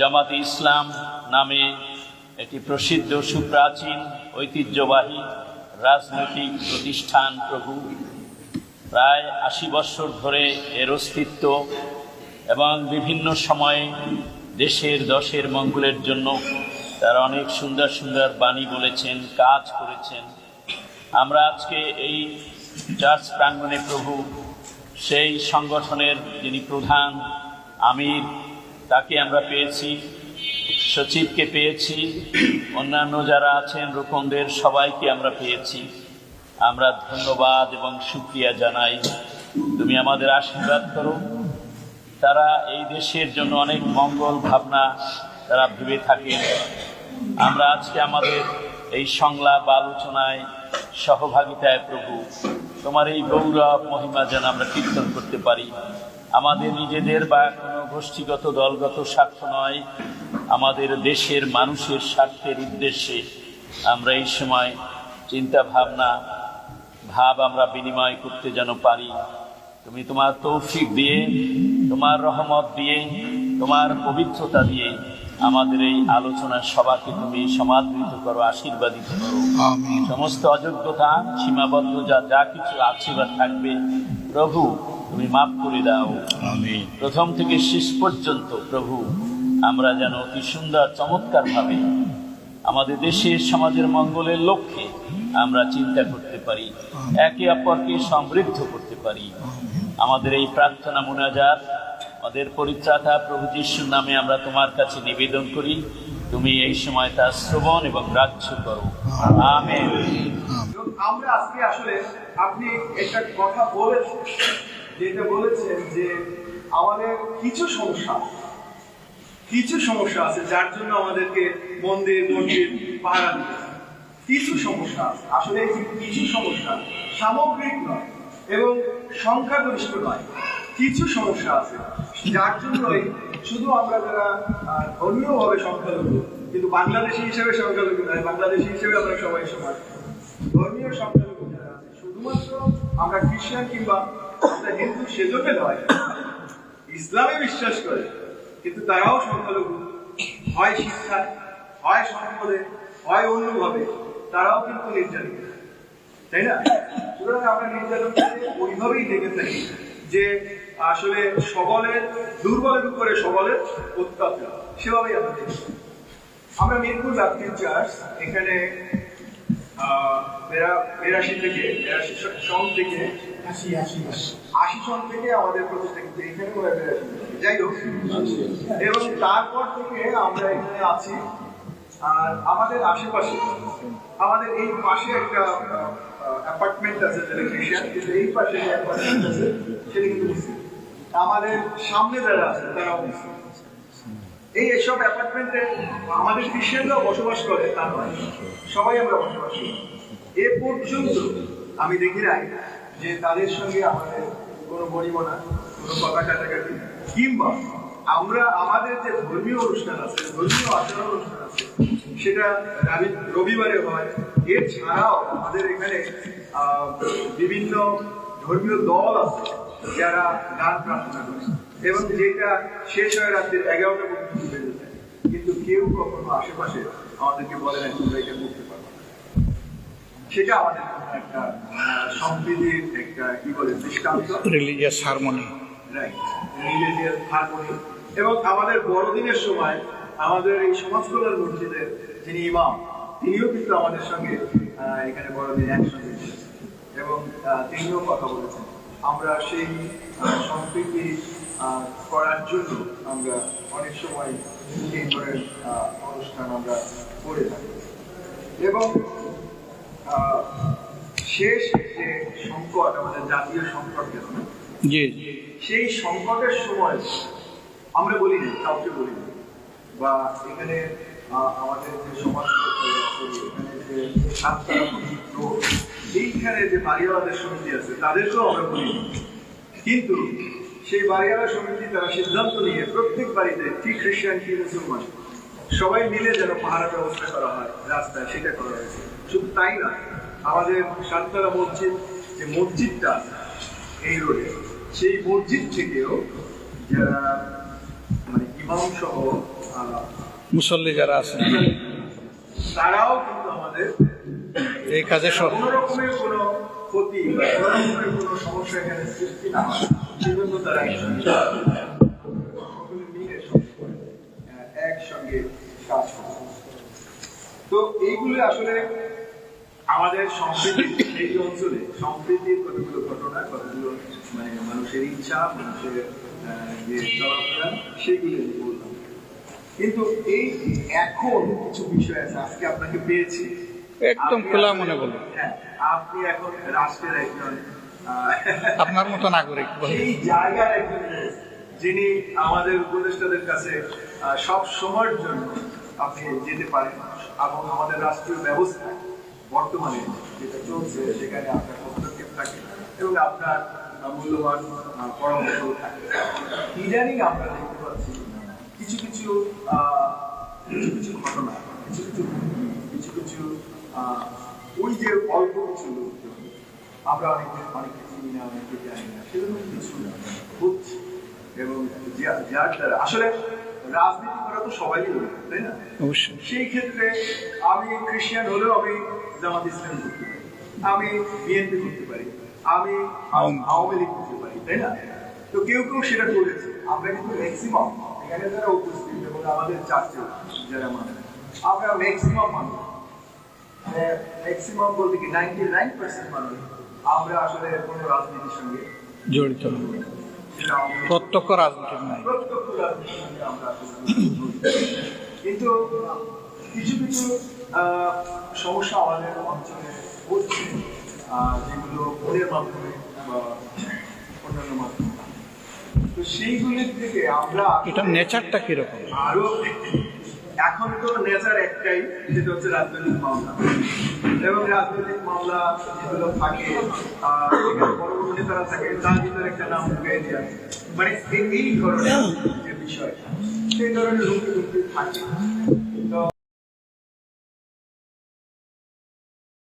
জামাতে ইসলাম নামে একটি প্রসিদ্ধ সুপ্রাচীন ঐতিহ্যবাহী রাজনৈতিক প্রতিষ্ঠান প্রভু। প্রায় আশি বছর ধরে এর অস্তিত্ব এবং বিভিন্ন সময়ে দেশের দশের মঙ্গলের জন্য তারা অনেক সুন্দর সুন্দর বাণী বলেছেন, কাজ করেছেন। আমরা আজকে এই চার্চ প্রাঙ্গণে প্রভু, সেই সংগঠনের যিনি প্রধান আমির তাকে আমরা পেয়েছি, সচিবকে পেয়েছি, অন্যান্য যারা আছেন রোকনদের সবাইকে আমরা পেয়েছি। আমরা ধন্যবাদ এবং সুক্রিয়া জানাই। তুমি আমাদের আশীর্বাদ করো। তারা এই দেশের জন্য অনেক মঙ্গল ভাবনা তারা ভেবে থাকেন। আমরা আজকে আমাদের এই সংলাপ আলোচনায় সহভাগিতায় প্রভু। তোমার এই গৌরব, মহিমা যেন আমরা কীর্তন করতে পারি। আমাদের নিজেদের বা কোনো গোষ্ঠীগত, দলগত স্বার্থ নয়। আমাদের দেশের মানুষের স্বার্থের উদ্দেশ্যে আমরা এই সময় চিন্তা ভাবনা, ভাব আমরা বিনিময় করতে যেন পারি। তুমি তোমার তৌফিক দিয়ে, তোমার রহমত দিয়ে, তোমার পবিত্রতা দিয়ে আমাদের এই আলোচনা সভাকে তুমি সমাদৃত করো আশীর্বাদিত করো। সমস্ত অযোগ্যতা সীমাবদ্ধ যা যা কিছু আছে বা থাকবে প্রভু তুমি মাফ করে দাও। প্রথম থেকে শেষ পর্যন্ত প্রভু আমরা যেন অতি সুন্দর চমৎকার ভাবে আমাদের দেশের সমাজের মঙ্গলের লক্ষ্যে আমরা চিন্তা করতে পারি একে অপরকে সমৃদ্ধ করতে পারি। আমাদের এই প্রার্থনা মোনাজাত আমাদের পরিত্রাতা প্রভু যিশুর নামে আমরা তোমার কাছে নিবেদন করি। তুমি এই সময় তা শ্রবণ এবং গ্রাহ্য করো। আমেন। আমরা আজকে আসলে আপনি একটা কথা বলেছেন, যেটা বলেছেন যে আমাদের কিছু সমস্যা কিছু সমস্যা আছে যার জন্য আমাদেরকে মন্দির দিতে কিছু সমস্যা আসলে কিছু সমস্যা সামগ্রিক নয় এবং সংখ্যাগরিষ্ঠ নয়। কিছু সমস্যা আছে। যার জন্যই শুধু আমরা যারা ধর্মীয়ভাবে সংখ্যালঘু, কিন্তু বাংলাদেশি হিসেবে সংখ্যালঘু নয়, বাংলাদেশি হিসেবে আমরা সবাই সমান। ধর্মীয় সংখ্যালঘু যারা আছে, শুধুমাত্র আমরা খ্রিস্টান কিংবা আমরা হিন্দু সেজন্য নয়, ইসলামে বিশ্বাস করে, কিন্তু তারাও সংখ্যালঘু। হয় শিক্ষায় হয় সম্পদে, হয় অন্যভাবে, তারাও কিন্তু নির্যাতিত। তাই না? সুতরাং আমরা নির্যাতনকে ওইভাবেই দেখে থাকি যে আসলে সবলের দুর্বলের উপরে সবলের অত্যাচার সেভাবেই আমরা দেখি। আমরা মিরপুর ব্যাপ্তির চার্চ এখানে বেরাশি থেকে বেরাশি সন থেকে আশি আশি। আশি সন থেকে আমাদের প্রতিষ্ঠা এখানে ওরা বেরাশি যাই হোক এবং তারপর থেকে আমরা এখানে আছি। আর আমাদের আশেপাশে আমাদের এই পাশে একটা অ্যাপার্টমেন্ট আছে যেটা খ্রিস্টান কিন্তু এই পাশে অ্যাপার্টমেন্ট আছে সেটা কিন্তু আমাদের সামনে যারা আছে মুসলিম এই এসব অ্যাপার্টমেন্টে আমাদের খ্রিস্টানরাও বসবাস করে, তা নয়। সবাই আমরা বসবাস করি। এ পর্যন্ত আমি দেখি নাই যে তাদের সঙ্গে আমাদের কোনো বনিবনা কোনো কথা কাটাকাটি। কিংবা আমরা আমাদের যে ধর্মীয় অনুষ্ঠান আছে, ধর্মীয় আচরণ অনুষ্ঠান আছে, সেটা রবি- রবিবারে হয়। এছাড়াও আমাদের এখানে বিভিন্ন ধর্মীয় দল আছে যারা গান প্রার্থনা করে এবং যেটা শেষ হয় রাত্রির এগারোটা পর্যন্ত বেজে যায়। কিন্তু কেউ কখনো আশেপাশে আমাদেরকে বলে না তোমরা এটা করতে পারো না। সেটা আমাদের একটা সম্প্রীতির একটা কি বলে দৃষ্টান্ত। Religious harmony right religious harmony এবং আমাদের বড়দিনের সময় আমাদের এই সমাজ কল্যাণ মসজিদের যিনি ইমাম তিনিও কিন্তু আমাদের সঙ্গে আহ, এখানে বড়দিন একসঙ্গে এবং তিনিও কথা বলেছেন। আমরা সেই সম্প্রীতি করার জন্য আমরা অনেক সময় এই ধরনের অনুষ্ঠান আমরা করে থাকি। এবং শেষ যে সংকট আমাদের জাতীয় সংকট জি। সেই সংকটের সময় আমরা বলি না কাউকে বলি না। বা এখানে আমাদের যে সমাজ এখানে যে এইখানে যে বাড়িওয়ালাদের সমিতি আছে তাদেরকেও আমরা বলি। কিন্তু সেই বাড়িওয়ালা সমিতি তারা সিদ্ধান্ত নিয়ে প্রত্যেক বাড়িতে কি খ্রিস্টান কি মুসলমান সবাই মিলে যেন পাহাড়ের ব্যবস্থা করা হয় রাস্তায় সেটা করা হয়েছে। শুধু তাই না আমাদের সাততলা মসজিদ যে মসজিদটা এই রোডে সেই মসজিদ থেকেও যারা মানে ইমাম সহ আহ, মুসল্লি যারা আছেন। তারাও কিন্তু আমাদের এই কাজে তো এইগুলো আসলে আমাদের এই অঞ্চলে কতগুলো ঘটনা, কতগুলো মানে মানুষের ইচ্ছা, মানুষের যে চলাফেরা, সেগুলো বললাম। কিন্তু এই এখন কিছু বিষয় আছে, আজকে আপনাকে পেয়েছি। একদম খোলা মনে বলুন। আপনি এখন রাষ্ট্রের একজন আপনার মতো নাগরিক বলে। জায়গার একজন যিনি আমাদের উপদেষ্টাদের কাছে সব সময়ের জন্য আপনি যেতে পারেন এবং আমাদের রাষ্ট্রীয় ব্যবস্থা বর্তমানে যেটা চলছে সেখানে আপনার হস্তক্ষেপ থাকে এবং আপনার মূল্যবান পরামর্শ থাকে ইদানিং আমরা দেখতে পাচ্ছি কিছু কিছু আহ, কিছু কিছু ঘটনা কিছু কিছু কিছু কিছু ওই যে অল্প কিছু লোকজন আমরা অনেকে অনেকে চিনি না অনেকে জানি না সেরকম কিছু হচ্ছে। এবং যার দ্বারা আসলে রাজনীতি করা তো সবাই তাই না? সেই ক্ষেত্রে আমি খ্রিস্টান হলেও আমি জামাত ইসলাম করতে পারি। আমি বিএনপি করতে পারি। আমি আওয়ামী লীগ। করতে পারি তাই না? তো কেউ কেউ সেটা করেছে। আমরা কিন্তু ম্যাক্সিমাম এখানে যারা উপস্থিত এবং আমাদের চার্চে যারা মানে আমরা ম্যাক্সিমাম মানুষ ম্যাক্সিমাম বলতে কি নাইনটি নাইন পার্সেন্ট মানুষ আমরা আসলে কোনো রাজনীতির সঙ্গে জড়িত প্রত্যক্ষ রাজনীতি নাই। প্রত্যক্ষ রাজনীতির সঙ্গে আমরা কিন্তু কিছু কিছু সমস্যা আমাদের অঞ্চলে হচ্ছে যেগুলো ফোনের মাধ্যমে বা অন্যান্য মাধ্যমে। তো সেইগুলির থেকে আমরা এটা নেচারটা কীরকম? আরও এখন তো নেচার একটাই যেটা হচ্ছে রাজনৈতিক মামলা। এবং রাজনৈতিক মামলা যেগুলো থাকে বড় নেতারা থাকে, তার ভিতরে একটা নাম ঢুকিয়ে মানে এই ধরনের যে বিষয় সেই ধরনের লোক থাকে।